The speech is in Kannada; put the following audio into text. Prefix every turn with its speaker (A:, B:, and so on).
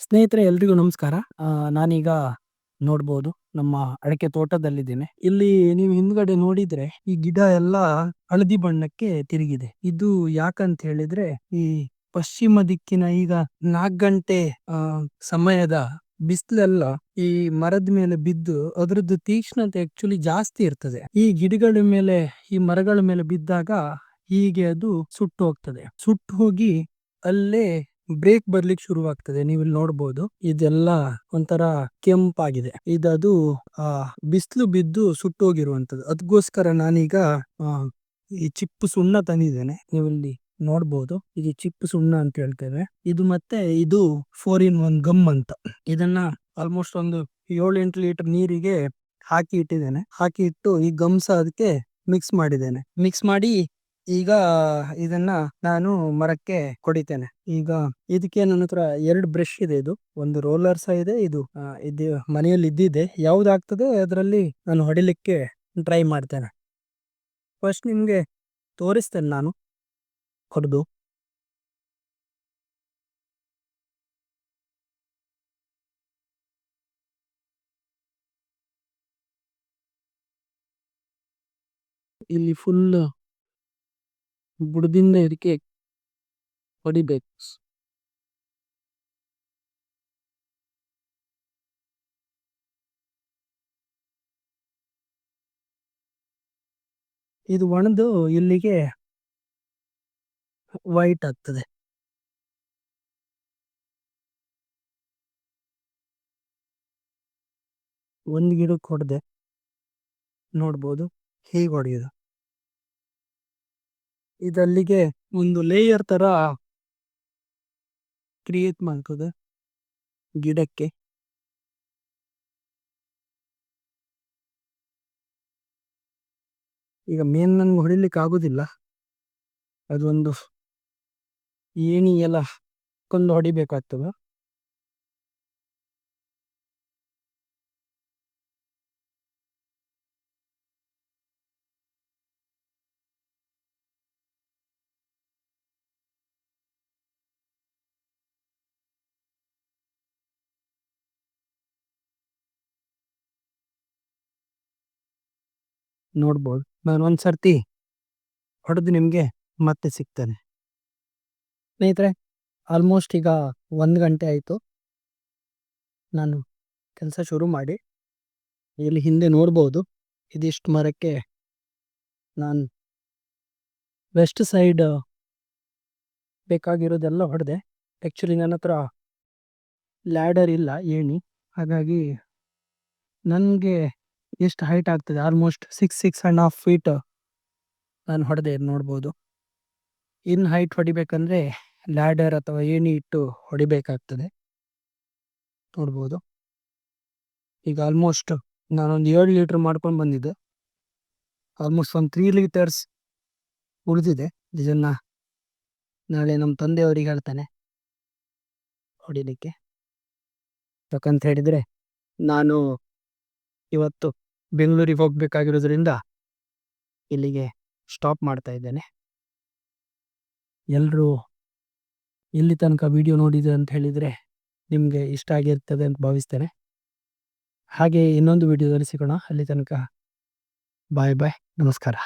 A: ಸ್ನೇಹಿತರೆ, ಎಲ್ರಿಗೂ ನಮಸ್ಕಾರ. ನಾನೀಗ ನೋಡ್ಬೋದು, ನಮ್ಮ ಅಡಕೆ ತೋಟದಲ್ಲಿದ್ದೇನೆ. ಇಲ್ಲಿ ನೀವು ಹಿಂದ್ಗಡೆ ನೋಡಿದ್ರೆ, ಈ ಗಿಡ ಎಲ್ಲ ಹಳದಿ ಬಣ್ಣಕ್ಕೆ ತಿರುಗಿದೆ. ಇದು ಯಾಕಂತ ಹೇಳಿದ್ರೆ, ಈ ಪಶ್ಚಿಮ ದಿಕ್ಕಿನ ಈಗ ನಾಲ್ಕು ಗಂಟೆ ಸಮಯದ ಬಿಸಿಲೆಲ್ಲ ಈ ಮರದ ಮೇಲೆ ಬಿದ್ದು, ಅದರದ್ದು ತೀಕ್ಷ್ಣತೆ ಆಕ್ಚುಲಿ ಜಾಸ್ತಿ ಇರ್ತದೆ. ಈ ಗಿಡಗಳ ಮೇಲೆ, ಈ ಮರಗಳ ಮೇಲೆ ಬಿದ್ದಾಗ, ಹೀಗೆ ಅದು ಸುಟ್ಟು ಹೋಗ್ತದೆ. ಸುಟ್ಟು ಹೋಗಿ ಅಲ್ಲೇ ಬ್ರೇಕ್ ಬರ್ಲಿಕ್ಕೆ ಶುರುವಾಗ್ತದೆ ನೀವು ಇಲ್ಲಿ ನೋಡ್ಬೋದು. ಇದೆಲ್ಲ ಒಂಥರ ಕೆಂಪಾಗಿದೆ. ಇದದು, ಆ, ಬಿಸಿಲು ಬಿದ್ದು ಸುಟ್ಟೋಗಿರುವಂತದ್ದು ಅದಕ್ಕೋಸ್ಕರ ನಾನೀಗ ಈ ಚಿಪ್ಪು ಸುಣ್ಣ ತಂದಿದ್ದೇನೆ. ನೀವು ಇಲ್ಲಿ ನೋಡ್ಬೋದು. ಇದು ಚಿಪ್ಪು ಸುಣ್ಣ ಅಂತ ಹೇಳ್ತೇವೆ ಇದು ಮತ್ತೆ ಇದು ಫೋರ್ ಇನ್ ಒನ್ ಗಮ್ ಅಂತ. ಇದನ್ನ ಆಲ್ಮೋಸ್ಟ್ ಒಂದು ಏಳು ಎಂಟು ಲೀಟರ್ ನೀರಿಗೆ ಹಾಕಿ ಇಟ್ಟಿದ್ದೇನೆ. ಹಾಕಿ ಇಟ್ಟು ಈ ಗಮ್ಸ ಅದಕ್ಕೆ ಮಿಕ್ಸ್ ಮಾಡಿದ್ದೇನೆ. ಮಿಕ್ಸ್ ಮಾಡಿ ಈಗ ಇದನ್ನ ನಾನು ಮರಕ್ಕೆ ಕೊಡಿತೇನೆ. ಈಗ ಇದಕ್ಕೆ ನನ್ನ ಹತ್ರ ಎರಡು ಬ್ರಷ್ ಇದೆ ಇದು. ಒಂದು ರೋಲರ್ ಸಹ ಇದೆ. ಇದು ಇದು ಮನೆಯಲ್ಲಿ ಇದ್ದಿದೆ. ಯಾವ್ದಾಗ್ತದೆ ಅದರಲ್ಲಿ ನಾನು ಹೊಡಿಲಿಕ್ಕೆ ಟ್ರೈ ಮಾಡ್ತೇನೆ. ಫಸ್ಟ್ ನಿಮಗೆ ತೋರಿಸ್ತೇನೆ ನಾನು. ಹೊಡೆದು ಇಲ್ಲಿ ಫುಲ್ ಬುಡದಿಂದ ಇದಕ್ಕೆ ಹೊಡಿಬೇಕು ಇದು ಒಣದು ಇಲ್ಲಿಗೆ ವೈಟ್ ಆಗ್ತದೆ. ಒಂದ್ ಗಿಡಕ್ಕೆ ಹೊಡೆದೆ ನೋಡ್ಬೋದು ಹೇಗೆ ಹೊಡೆಯೋದು? ಇದಲ್ಲಿಗೆ ಒಂದು ಲೇಯರ್ ತರ ಕ್ರಿಯೇಟ್ ಮಾಡ್ತದೆ ಗಿಡಕ್ಕೆ. ಈಗ ಮೇನ್ ನನ್ಗೆ ಹೊಡಿಲಿಕ್ಕೆ ಆಗುದಿಲ್ಲ ಅದೊಂದು ಏಣಿ ಎಲ್ಲ ಕೊಂಡು ಹೊಡಿಬೇಕಾಗ್ತದ. ನೋಡ್ಬೋದು. ನಾನು ಒಂದು ಸರ್ತಿ ಹೊಡೆದು ನಿಮಗೆ ಮತ್ತೆ ಸಿಗ್ತೇನೆ. ಸ್ನೇಹಿತರೆ ಆಲ್ಮೋಸ್ಟ್ ಈಗ ಒಂದು ಗಂಟೆ ಆಯಿತು. ನಾನು ಕೆಲಸ ಶುರು ಮಾಡಿ, ಇಲ್ಲಿ ಹಿಂದೆ ನೋಡ್ಬೋದು. ಇದಿಷ್ಟು ಮರಕ್ಕೆ ನಾನು ವೆಸ್ಟ್ ಸೈಡ್ ಬೇಕಾಗಿರೋದೆಲ್ಲ ಹೊಡೆದೆ. ಆ್ಯಕ್ಚುಲಿ ನನ್ನ ಹತ್ರ ಲ್ಯಾಡರ್ ಇಲ್ಲ, ಏಣಿ. ಹಾಗಾಗಿ ನನಗೆ ಎಷ್ಟು ಹೈಟ್ ಆಗ್ತದೆ? Almost six six and half feet ನಾನು ಹೊಡೆದೆ ನೋಡ್ಬೋದು. ಇನ್ನು ಹೈಟ್ ಹೊಡಿಬೇಕಂದ್ರೆ ಲ್ಯಾಡರ್ ಅಥವಾ ಏಣಿ ಇಟ್ಟು ಹೊಡಿಬೇಕಾಗ್ತದೆ. ನೋಡ್ಬೋದು. ಈಗ ಆಲ್ಮೋಸ್ಟ್ ನಾನೊಂದು ಏಳು ಲೀಟ್ರ್ ಮಾಡ್ಕೊಂಡು ಬಂದಿದ್ದೆ. ಆಲ್ಮೋಸ್ಟ್ ಒಂದು ತ್ರೀ ಲೀಟರ್ಸ್ ಉಳಿದಿದೆ. ಇದನ್ನ ನಾಳೆ ನಮ್ಮ ತಂದೆಯವರಿಗೆ ಹೇಳ್ತಾನೆ. ಹೊಡಿಲಿಕ್ಕೆ. ಯಾಕಂತ ಹೇಳಿದರೆ ನಾನು ಇವತ್ತು ಬೆಂಗಳೂರಿಗೆ ಹೋಗಬೇಕಾಗಿರೋದ್ರಿಂದ ಇಲ್ಲಿಗೆ ಸ್ಟಾಪ್ ಮಾಡ್ತಾ ಇದ್ದೇನೆ. ಎಲ್ಲರೂ ಎಲ್ಲಿ ತನಕ ವಿಡಿಯೋ ನೋಡಿದೆ ಅಂತ ಹೇಳಿದರೆ ನಿಮಗೆ ಇಷ್ಟ ಆಗಿರ್ತದೆ ಅಂತ ಭಾವಿಸ್ತೇನೆ. ಹಾಗೆ ಇನ್ನೊಂದು ವಿಡಿಯೋದಲ್ಲಿ ಸಿಗೋಣ. ಅಲ್ಲಿ ತನಕ ಬಾಯ್ ಬಾಯ್ ನಮಸ್ಕಾರ.